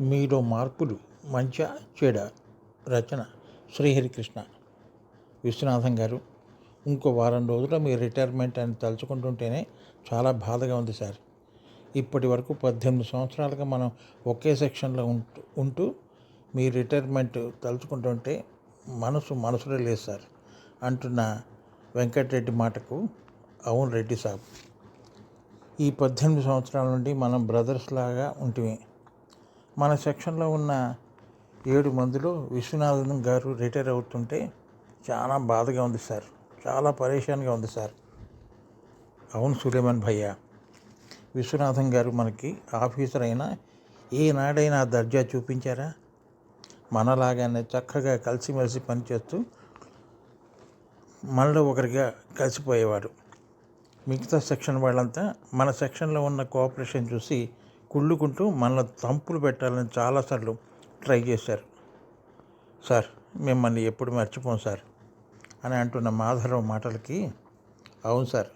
మీలో మార్పులు మంచా చెడ? రచన శ్రీహరికృష్ణ. విశ్వనాథం గారు ఇంకో వారం రోజుల్లో మీ రిటైర్మెంట్ అని తలుచుకుంటుంటేనే చాలా బాధగా ఉంది సార్. ఇప్పటి వరకు పద్దెనిమిది సంవత్సరాలుగా మనం ఒకే సెక్షన్లో ఉంటూ ఉంటూ మీ రిటైర్మెంట్ తలుచుకుంటుంటే మనసు మనసులో లేదు సార్ అంటున్న వెంకటరెడ్డి మాటకు అవును రెడ్డి సాబ్. ఈ పద్దెనిమిది సంవత్సరాల నుండి మనం బ్రదర్స్ లాగా ఉంటుమే. మన సెక్షన్లో ఉన్న ఏడు మందిలో విశ్వనాథన్ గారు రిటైర్ అవుతుంటే చాలా బాధగా ఉంది సార్. చాలా పరేషాన్గా ఉంది సార్. అవును సులేమన్ భయ్య విశ్వనాథన్ గారు మనకి ఆఫీసర్ అయినా ఏనాడైనా దర్జా చూపించారా? మనలాగానే చక్కగా కలిసిమెలిసి పనిచేస్తూ మనలో ఒకరిగా కలిసిపోయేవాడు. మిగతా సెక్షన్ వాళ్ళంతా మన సెక్షన్లో ఉన్న కోఆపరేషన్ చూసి కుళ్ళుకుంటూ మనల్ని తంపులు పెట్టాలని చాలాసార్లు ట్రై చేశారు. సార్ మిమ్మల్ని ఎప్పుడు మర్చిపోం సార్ అని అంటున్న మాధవరావు మాటలకి అవును సార్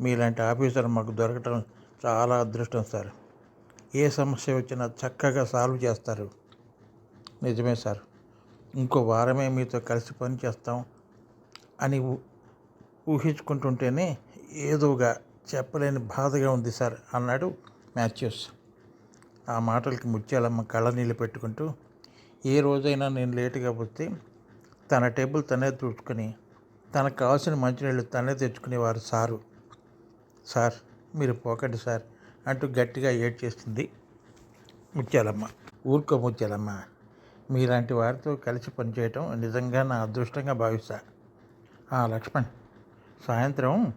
మీలాంటి ఆఫీసర్ మాకు దొరకటం చాలా అదృష్టం సార్. ఏ సమస్య వచ్చినా చక్కగా సాల్వ్ చేస్తారు. నిజమే సార్. ఇంకో వారమే మీతో కలిసి పని చేస్తాం అని ఊహించుకుంటుంటేనే ఏదోగా చెప్పలేని బాధగా ఉంది సార్ అన్నాడు మ్యాథ్యూస్ ఆ మాటలకి ముత్యాలమ్మ కళ్ళనీళ్ళు పెట్టుకుంటూ ఏ రోజైనా నేను లేటుగా వస్తే తన టేబుల్ తనే తుడుచుకొని తనకు కావాల్సిన మంచినీళ్ళు తనే తెచ్చుకునేవారు సారు. సార్ మీరు పోకండి సార్ అంటూ గట్టిగా ఏడ్చేస్తుంది ముత్యాలమ్మ. ఊరుకో ముత్యాలమ్మ. మీలాంటి వారితో కలిసి పనిచేయటం నిజంగా నా అదృష్టంగా భావిస్తా. ఆ లక్ష్మణ్ సాయంత్రం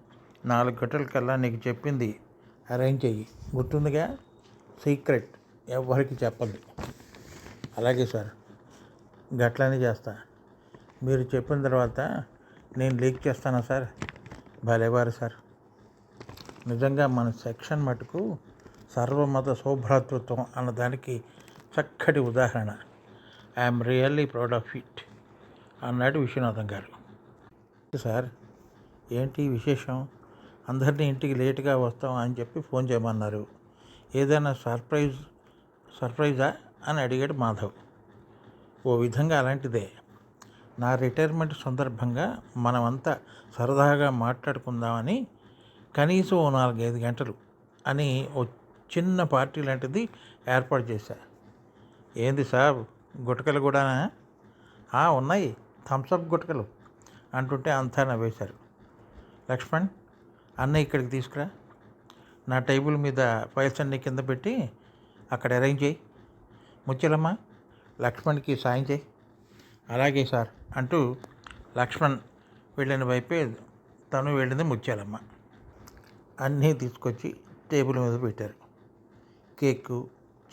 నాలుగు గంటల కల్లా నీకు చెప్పింది. అరేంజ్ చెయ్యి. గుర్తుందిగా? సీక్రెట్ ఎవరికి చెప్పండి అలాగే సార్ గట్లనే చేస్తా. మీరు చెప్పిన తర్వాత నేను లీక్ చేస్తానా సార్. భలేవారు సార్. నిజంగా మన సెక్షన్ మటుకు సర్వమత సౌభ్రాతృత్వం అన్నదానికి చక్కటి ఉదాహరణ. I'm really proud of it అన్నాడు విశ్వనాథం గారు. సార్ ఏంటి విశేషం? అందరినీ ఇంటికి లేటుగా వస్తాం అని చెప్పి ఫోన్ చేయమన్నారు. ఏదైనా సర్ప్రైజ్ సర్ప్రైజా అని అడిగాడు మాధవ్. ఓ విధంగా అలాంటిదే. నా రిటైర్మెంట్ సందర్భంగా మనమంతా సరదాగా మాట్లాడుకుందామని కనీసం ఓ నాలుగైదు గంటలు అని ఓ చిన్న పార్టీ లాంటిది ఏర్పాటు చేశా. ఏంది సాబ్ గుటకలు కూడానా? "ఆ, ఉన్నాయి. థమ్సప్ గుటకలు అంటుంటే అంతా నవ్వేశారు. లక్ష్మణ్ అన్న ఇక్కడికి తీసుకురా. నా టేబుల్ మీద ఫైల్స్ అన్ని కింద పెట్టి అక్కడ అరేంజ్ చేయి. ముచ్చలమ్మ లక్ష్మణ్కి సాయం చేయి. అలాగే సార్ అంటూ లక్ష్మణ్ వెళ్ళిన వైపే తను వెళ్ళింది ముత్యాలమ్మ అన్నీ తీసుకొచ్చి టేబుల్ మీద పెట్టారు. Cake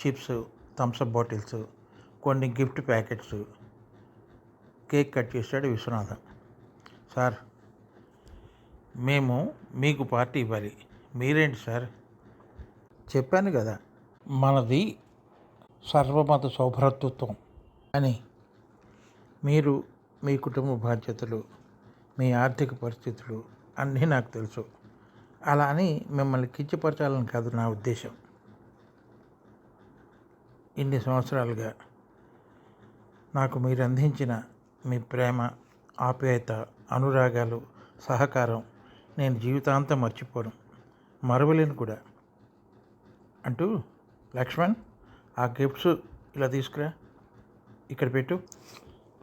chips Thums Up bottles కొన్ని గిఫ్ట్ ప్యాకెట్స్. కేక్ కట్ చేశాడు విశ్వనాథం. సార్ మేము మీకు పార్టీ ఇవ్వాలి. మీరేంటి సార్? చెప్పాను కదా మనది సర్వమత సౌభ్రతృత్వం అని. మీరు మీ కుటుంబ బాధ్యతలు మీ ఆర్థిక పరిస్థితులు అన్నీ నాకు తెలుసు. అలా అని మిమ్మల్ని కించపరచాలని కాదు నా ఉద్దేశం. ఇన్ని సంవత్సరాలుగా నాకు మీరు అందించిన మీ ప్రేమ ఆప్యాయత అనురాగాలు సహకారం నేను జీవితాంతం మర్చిపోను. మరవలేను కూడా. అంటూ లక్ష్మణ్ ఆ గిఫ్ట్స్ ఇలా తీసుకురా ఇక్కడ పెట్టు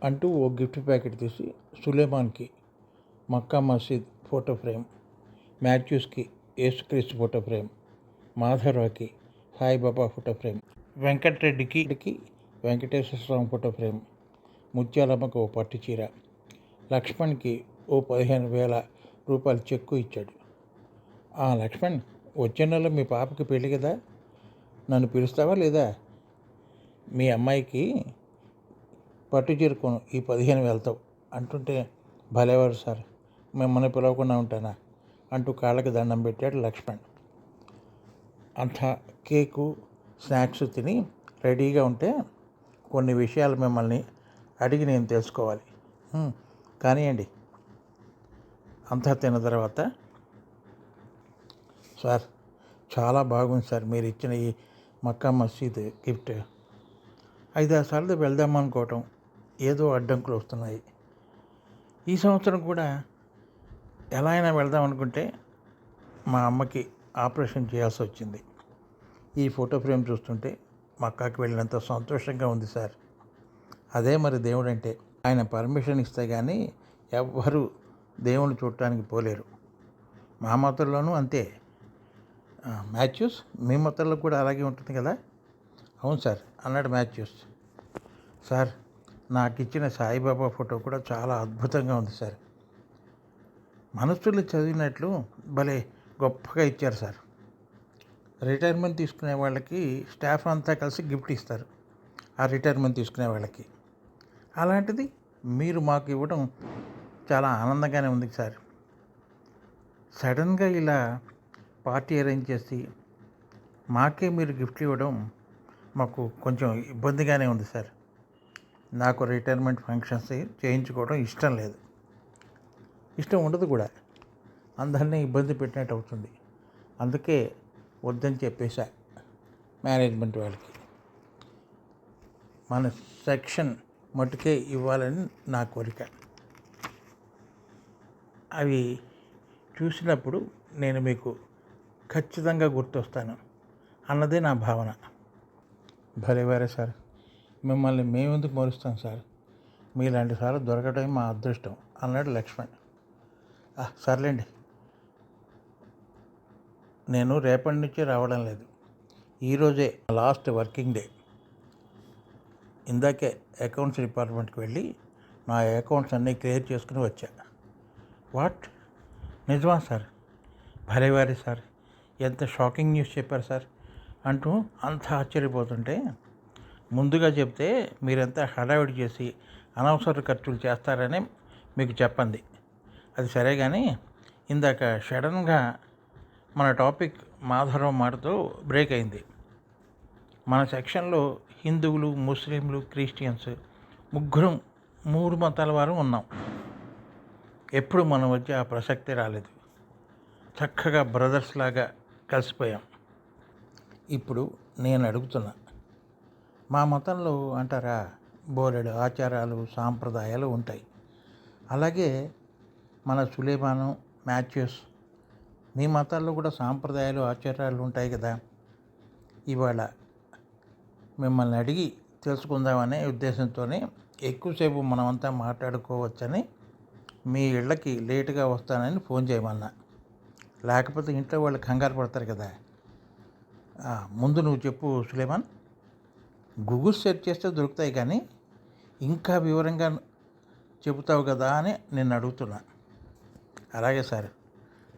అంటూ ఓ గిఫ్ట్ ప్యాకెట్ తీసి సులేమాన్కి మక్కా మసీద్ ఫోటో ఫ్రేమ్ మాథ్యూస్కి యేసుక్రీస్తు ఫోటో ఫ్రేమ్ మాధవరావుకి సాయిబాబా ఫోటో ఫ్రేమ్ వెంకటరెడ్డికి వెంకటేశ్వర స్వామి ఫోటో ఫ్రేమ్ ముత్యాలమ్మకు ఓ పట్టు చీర లక్ష్మణ్కి ఓ పదిహేను వేల రూపాయల చెక్కు ఇచ్చాడు. లక్ష్మణ్ వచ్చే నెల మీ పాపకి పెళ్ళి కదా? నన్ను పిలుస్తావా లేదా? మీ అమ్మాయికి పట్టు చేరుకోను ఈ పదిహేను వెళ్తావు. అంటుంటే భలేవారు సార్ మిమ్మల్ని పిలవకుండా ఉంటానా? అంటూ కాళ్ళకి దండం పెట్టాడు లక్ష్మణ్. అంతా కేకు స్నాక్స్ తిని రెడీగా ఉంటే కొన్ని విషయాలు మిమ్మల్ని అడిగి నేను తెలుసుకోవాలి. కానివ్వండి అంతా తిన్న తర్వాత సార్ చాలా బాగుంది సార్ మీరు ఇచ్చిన ఈ మక్కా మసీద్ గిఫ్ట్. ఐదారు సార్లు వెళ్దాం అనుకోవటం ఏదో అడ్డంకులు వస్తున్నాయి. ఈ సంవత్సరం కూడా ఎలా అయినా వెళ్దాం అనుకుంటే మా అమ్మకి ఆపరేషన్ చేయాల్సి వచ్చింది. ఈ ఫోటో ఫ్రేమ్ చూస్తుంటే మా వెళ్ళినంత సంతోషంగా ఉంది సార్. అదే మరి దేవుడు అంటే ఆయన పర్మిషన్ ఇస్తే కానీ ఎవ్వరూ దేవుని చూడటానికి పోలేరు. మా మతంలోనూ అంతే. మ్యాథ్యూస్ మీ మతంలో కూడా అలాగే ఉంటుంది కదా? అవును సార్ అన్నాడు మ్యాథ్యూస్ సార్ నాకు ఇచ్చిన సాయిబాబా ఫోటో కూడా చాలా అద్భుతంగా ఉంది సార్. మనస్సులు చదివినట్లు భలే గొప్పగా ఇచ్చారు సార్. రిటైర్మెంట్ తీసుకునే వాళ్ళకి స్టాఫ్ అంతా కలిసి గిఫ్ట్ ఇస్తారు ఆ రిటైర్మెంట్ తీసుకునే వాళ్ళకి. అలాంటిది మీరు మాకు ఇవ్వడం చాలా ఆనందంగానే ఉంది సార్. సడన్గా ఇలా పార్టీ అరేంజ్ చేసి మాకే మీరు గిఫ్ట్ ఇవ్వడం మాకు కొంచెం ఇబ్బందిగానే ఉంది సార్. నాకు రిటైర్మెంట్ ఫంక్షన్స్ చేయించుకోవడం ఇష్టం లేదు. ఇష్టం ఉండదు కూడా. అందరినీ ఇబ్బంది పెట్టినట్టు అవుతుంది. అందుకే వద్దని చెప్పేశా మేనేజ్మెంట్ వాళ్ళకి. మన సెక్షన్ మటుకే ఇవ్వాలని నా కోరిక. అవి చూసినప్పుడు నేను మీకు ఖచ్చితంగా గుర్తొస్తాను. అన్నదే నా భావన. భలే వేరే సార్. మిమ్మల్ని మేమెందుకు మరుస్తాం సార్? మీలాంటి సార్ దొరకటమే మా అదృష్టం అన్నాడు లక్ష్మణ్. సర్లేండి. నేను రేపటి నుంచి రావడం లేదు. ఈరోజే లాస్ట్ వర్కింగ్ డే. ఇందాకే అకౌంట్స్ డిపార్ట్మెంట్కి వెళ్ళి నా అకౌంట్స్ అన్నీ క్లియర్ చేసుకుని వచ్చా. వాట్? నిజమా సార్? భలేవారి సార్. ఎంత షాకింగ్ న్యూస్ చెప్పారు సార్? అంటూ అంత ఆశ్చర్యపోతుంటే ముందుగా చెప్తే మీరంతా హడావిడి చేసి అనవసర ఖర్చులు చేస్తారని మీకు చెప్పండి అది సరే కానీ ఇందాక సడన్గా మన టాపిక్ మాధవరావు మాటతో బ్రేక్ అయింది. మన సెక్షన్లో హిందువులు ముస్లింలు క్రిస్టియన్స్ ముగ్గురం మూడు మతాల వారు ఉన్నాం. ఎప్పుడు మన వచ్చి ఆ ప్రసక్తి రాలేదు. చక్కగా బ్రదర్స్ లాగా కలిసిపోయాం. ఇప్పుడు నేను అడుగుతున్నా మా మతంలో అంటారా బోలెడు ఆచారాలు సాంప్రదాయాలు ఉంటాయి. అలాగే మన సులేమాను మ్యాచ్యూస్ మీ మతాల్లో కూడా సాంప్రదాయాలు ఆచారాలు ఉంటాయి కదా. ఇవాళ మిమ్మల్ని అడిగి తెలుసుకుందామనే ఉద్దేశంతోనే ఎక్కువసేపు మనమంతా మాట్లాడుకోవచ్చని మీ ఇళ్ళకి లేటుగా వస్తానని ఫోన్ చేయమన్నా. లేకపోతే ఇంట్లో వాళ్ళు కంగారు పడతారు కదా. ముందు నువ్వు చెప్పు సులేమాన్. గూగుల్ సెర్చ్ చేస్తే దొరుకుతాయి కానీ ఇంకా వివరంగా చెబుతావు కదా అని నేను అడుగుతున్నా. అలాగే సార్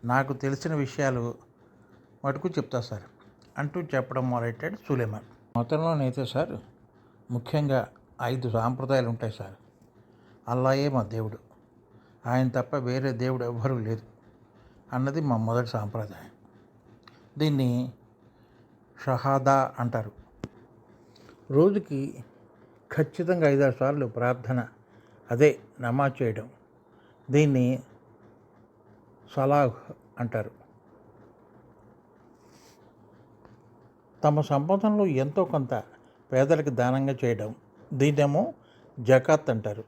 నాకు తెలిసిన విషయాలు మటుకు చెప్తా సార్ అంటూ చెప్పడం మొదలెట్టాడు సులేమాన్. మతంలోనైతే సార్ ముఖ్యంగా ఐదు సాంప్రదాయాలు ఉంటాయి సార్. అల్లాయే మా దేవుడు. ఆయన తప్ప వేరే దేవుడు ఎవ్వరూ లేదు అన్నది మా మొదటి సాంప్రదాయం. దీన్ని షహాదా అంటారు. రోజుకి ఖచ్చితంగా ఐదారు సార్లు ప్రార్థన అదే నమాజ్ చేయడం దీన్ని సలాహ్ అంటారు. తమ సంపాదనలో ఎంతో కొంత పేదలకు దానంగా చేయడం దీన్నేమో జకాత్ అంటారు.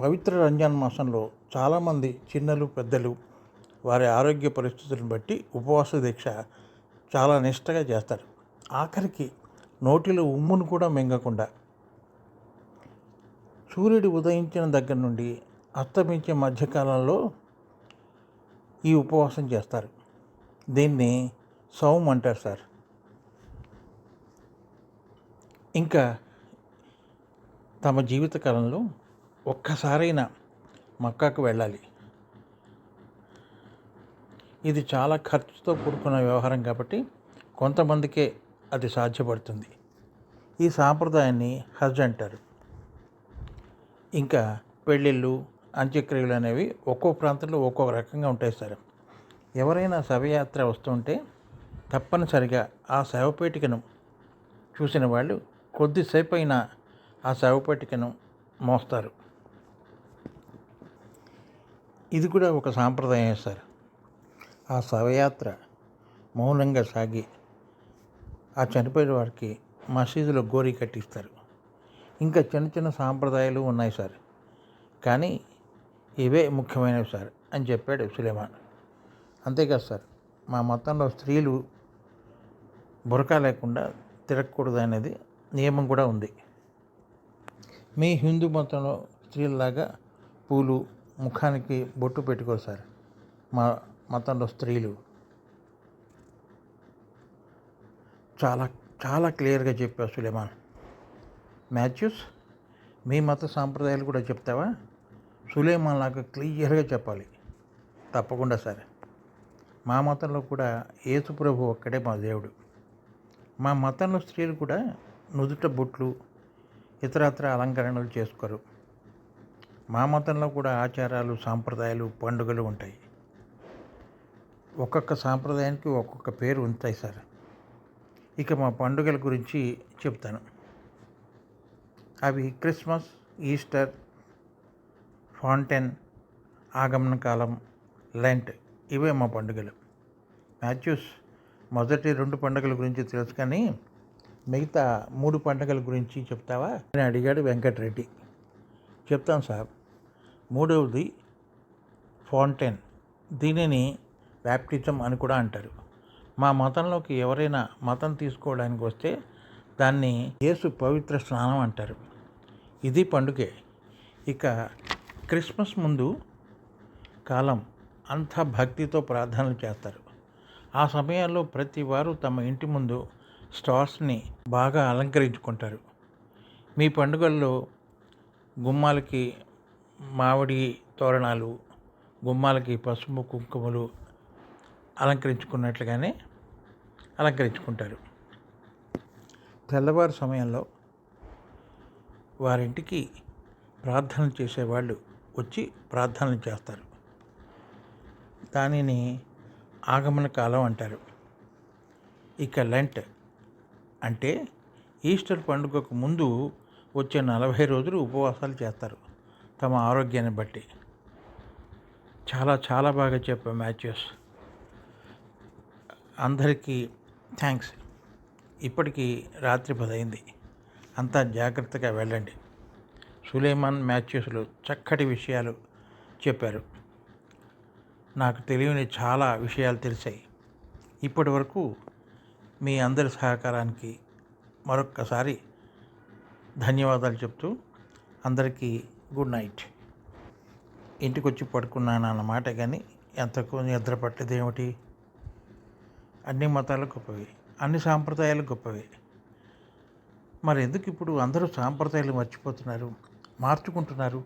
పవిత్ర రంజాన్ మాసంలో చాలామంది చిన్నలు పెద్దలు వారి ఆరోగ్య పరిస్థితులను బట్టి ఉపవాస దీక్ష చాలా నిష్టగా చేస్తారు. ఆఖరికి నోటిలో ఉమ్మును కూడా మింగకుండా సూర్యుడు ఉదయించిన దగ్గర నుండి అస్తమించే మధ్యకాలంలో ఈ ఉపవాసం చేస్తారు. దీన్ని సౌమ్ అంటారు సార్. ఇంకా తమ జీవితకాలంలో ఒక్కసారైనా మక్కాకు వెళ్ళాలి. ఇది చాలా ఖర్చుతో కూడుకున్న వ్యవహారం కాబట్టి కొంతమందికే అది సాధ్యపడుతుంది. ఈ సాంప్రదాయాన్ని హజ్ అంటారు. ఇంకా పెళ్ళిళ్ళు అంత్యక్రియలు అనేవి ఒక్కో ప్రాంతంలో ఒక్కొక్క రకంగా ఉంటాయి సార్. ఎవరైనా శవయాత్ర వస్తుంటే తప్పనిసరిగా ఆ శవపేటికను చూసిన వాళ్ళు కొద్దిసేపు అయినా ఆ శవపేటికను మోస్తారు. ఇది కూడా ఒక సాంప్రదాయం సార్. ఆ శవయాత్ర మౌనంగా సాగి ఆ చనిపోయిన వారికి మసీదులో గోరీ కట్టిస్తారు. ఇంకా చిన్న చిన్న సాంప్రదాయాలు ఉన్నాయి సార్. కానీ ఇవే ముఖ్యమైనవి సార్ అని చెప్పాడు సులేమాన్. అంతేకాదు సార్ మా మతంలో స్త్రీలు బురకా లేకుండా తిరగకూడదు అనేది నియమం కూడా ఉంది. మీ హిందూ మతంలో స్త్రీలలాగా పూలు ముఖానికి బొట్టు పెట్టుకోరు సార్. మా మతంలో స్త్రీలు చాలా చాలా క్లియర్గా చెప్పావు సులేమాన్. మాథ్యూస్ మీ మత సాంప్రదాయాలు కూడా చెప్తావా? సులేమాన్ లాగా క్లియర్గా చెప్పాలి. తప్పకుండా సార్. మా మతంలో కూడా ఏసుప్రభు ఒక్కడే మా దేవుడు. మా మతంలో స్త్రీలు కూడా నుదుట బొట్లు ఇతరత్ర అలంకరణలు చేసుకోరు. మా మతంలో కూడా ఆచారాలు సాంప్రదాయాలు పండుగలు ఉంటాయి. ఒక్కొక్క సాంప్రదాయానికి ఒక్కొక్క పేరు ఉంటాయి సార్. ఇక మా పండుగల గురించి చెప్తాను. అవి క్రిస్మస్ ఈస్టర్ ఫాంటెన్ ఆగమన కాలం లెంట్ ఇవే మా పండుగలు. మాథ్యూస్ మొదటి రెండు పండుగల గురించి తెలుసు కానీ మిగతా మూడు పండుగల గురించి చెప్తావా? అని అడిగాడు వెంకటరెడ్డి. చెప్తాను సార్. మూడవది ఫౌంటైన్. దీనిని బ్యాప్టిజం అని కూడా అంటారు. మా మతంలోకి ఎవరైనా మతం తీసుకోవడానికి వస్తే దాన్ని యేసు పవిత్ర స్నానం అంటారు. ఇది పండుగే. ఇక క్రిస్మస్ ముందు కాలం అంతా భక్తితో ప్రార్థనలు చేస్తారు. ఆ సమయాల్లో ప్రతి వారు తమ ఇంటి ముందు స్టార్స్ని బాగా అలంకరించుకుంటారు. మీ పండుగల్లో గుమ్మాలకి మామిడి తోరణాలు గుమ్మాలకి పసుపు కుంకుమలు అలంకరించుకున్నట్లుగానే అలంకరించుకుంటారు. తెల్లవారు సమయంలో వారింటికి ప్రార్థనలు చేసేవాళ్ళు వచ్చి ప్రార్థనలు చేస్తారు. దానిని ఆగమన కాలం అంటారు. ఇక లెంట్ అంటే ఈస్టర్ పండుగకు ముందు వచ్చే నలభై రోజులు ఉపవాసాలు చేస్తారు. తమ ఆరోగ్యాన్ని బట్టి. చాలా చాలా బాగా చెప్పా మ్యాచెస్ అందరికీ థ్యాంక్స్ ఇప్పటికీ రాత్రి పదైంది. అంతా జాగ్రత్తగా వెళ్ళండి. సులేమాన్ మ్యాచెస్లో చక్కటి విషయాలు చెప్పారు. నాకు తెలియని చాలా విషయాలు తెలిసాయి. ఇప్పటి వరకు మీ అందరి సహకారానికి మరొక్కసారి ధన్యవాదాలు చెప్తూ అందరికీ గుడ్ నైట్. ఇంటికి వచ్చి పడుకున్నాను అన్నమాట కానీ ఎంతకు నిద్ర పట్టేది ఏమిటి? అన్ని మతాలు గొప్పవి అన్ని సాంప్రదాయాలు గొప్పవి. మరి ఎందుకు ఇప్పుడు అందరూ సాంప్రదాయాలు మర్చిపోతున్నారు మార్చుకుంటున్నారు?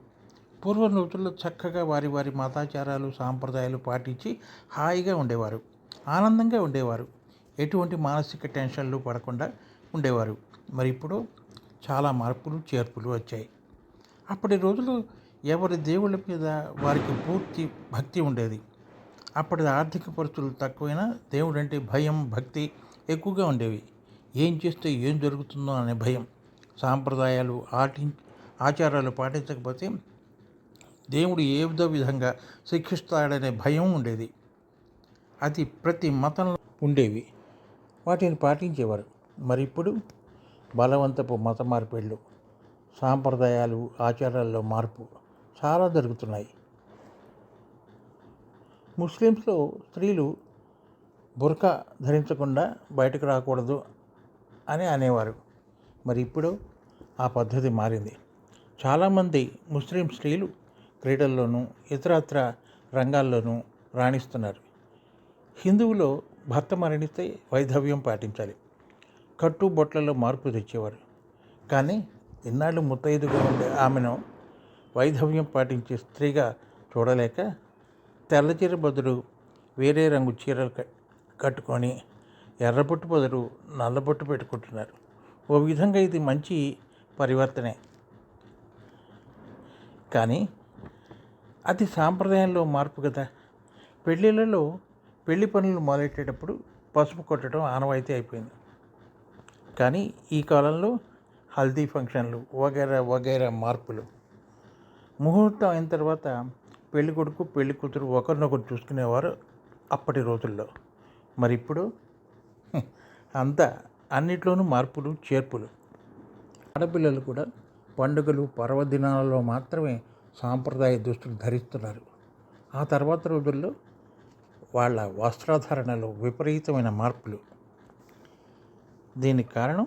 పూర్వ రోజుల్లో చక్కగా వారి వారి మతాచారాలు సాంప్రదాయాలు పాటించి హాయిగా ఉండేవారు ఆనందంగా ఉండేవారు. ఎటువంటి మానసిక టెన్షన్లు పడకుండా ఉండేవారు. మరి ఇప్పుడు చాలా మార్పులు చేర్పులు వచ్చాయి. అప్పటి రోజులు ఎవరి దేవుళ్ళ మీద వారికి పూర్తి భక్తి ఉండేది. అప్పటి ఆర్థిక పరిస్థితులు తక్కువైనా దేవుడు అంటే భయం భక్తి ఎక్కువగా ఉండేవి. ఏం చేస్తే ఏం జరుగుతుందో అనే భయం. సాంప్రదాయాలు ఆటి ఆచారాలు పాటించకపోతే దేవుడు ఏదో విధంగా శిక్షిస్తాడనే భయం ఉండేది. అది ప్రతి మతంలో ఉండేవి. వాటిని పాటించేవారు. మరి ఇప్పుడు బలవంతపు మత మార్పిళ్ళు సాంప్రదాయాలు ఆచారాల్లో మార్పు చాలా జరుగుతున్నాయి. ముస్లిమ్స్లో స్త్రీలు బురకా ధరించకుండా బయటకు రాకూడదు అని అనేవారు. మరి ఇప్పుడు ఆ పద్ధతి మారింది. చాలామంది ముస్లిం స్త్రీలు క్రీడల్లోనూ ఇతరత్ర రంగాల్లోనూ రాణిస్తున్నారు. హిందువులో భర్త మరణిస్తే వైధవ్యం పాటించాలి. కట్టు బొట్లలో మార్పు తెచ్చేవారు. కానీ ఇన్నాళ్ళు ముత్తైదుగా ఉండే ఆమెను వైధవ్యం పాటించే స్త్రీగా చూడలేక తెల్ల చీర బదులు వేరే రంగు చీరలు కట్టుకొని ఎర్రబొట్టు బదులు నల్లబొట్టు పెట్టుకుంటున్నారు. ఓ విధంగా ఇది మంచి పరివర్తనే. కానీ అది సాంప్రదాయంలో మార్పు కదా. పెళ్ళిళ్ళలో పెళ్ళి పనులు మొదలెట్టేటప్పుడు పసుపు కొట్టడం ఆనవాయితీ అయిపోయింది. కానీ ఈ కాలంలో హల్దీ ఫంక్షన్లు వగైరా వగైరా మార్పులు. ముహూర్తం అయిన తర్వాత పెళ్ళి కొడుకు పెళ్ళి కూతురు ఒకరినొకరు చూసుకునేవారు అప్పటి రోజుల్లో. మరి ఇప్పుడు? అంతా అన్నిట్లోనూ మార్పులు చేర్పులు. ఆడపిల్లలు కూడా పండుగలు పర్వదినాలలో మాత్రమే సాంప్రదాయ దుస్తులు ధరిస్తున్నారు. ఆ తర్వాత రోజుల్లో వాళ్ళ వస్త్రధారణలో విపరీతమైన మార్పులు. దీనికి కారణం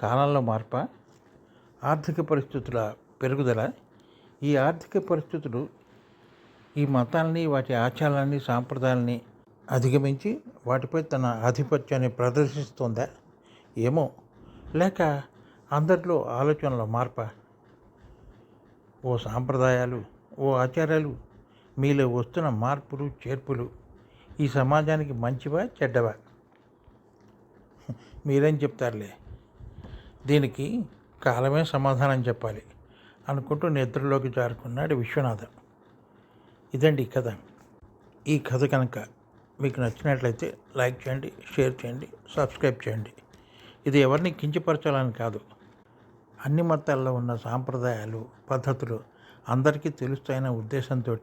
కాలంలో మార్ప? ఆర్థిక పరిస్థితుల పెరుగుదల? ఈ ఆర్థిక పరిస్థితులు ఈ మతాల్ని వాటి ఆచారాలని సాంప్రదాయాలని అధిగమించి వాటిపై తన ఆధిపత్యాన్ని ప్రదర్శిస్తుందా? ఏమో. లేక అందరిలో ఆలోచనల మార్ప? ఓ సాంప్రదాయాలు ఓ ఆచారాలు మీలో వస్తున్న మార్పులు చేర్పులు ఈ సమాజానికి మంచివా చెడ్డవా? మీరేం చెప్తారులే. దీనికి కాలమే సమాధానం చెప్పాలి అనుకుంటూ నిద్రలోకి జారుకున్నాడు విశ్వనాథం. ఇదండి ఈ కథ. ఈ కథ కనుక మీకు నచ్చినట్లయితే లైక్ చేయండి షేర్ చేయండి సబ్స్క్రైబ్ చేయండి. ఇది ఎవరిని కించపరచాలని కాదు. అన్ని మతాల్లో ఉన్న సాంప్రదాయాలు పద్ధతులు అందరికీ తెలుస్తాయనే ఉద్దేశంతో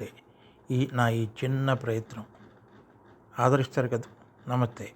ఈ నా ఈ చిన్న ప్రయత్నం. ఆదరిస్తారు కదా. నమస్తే.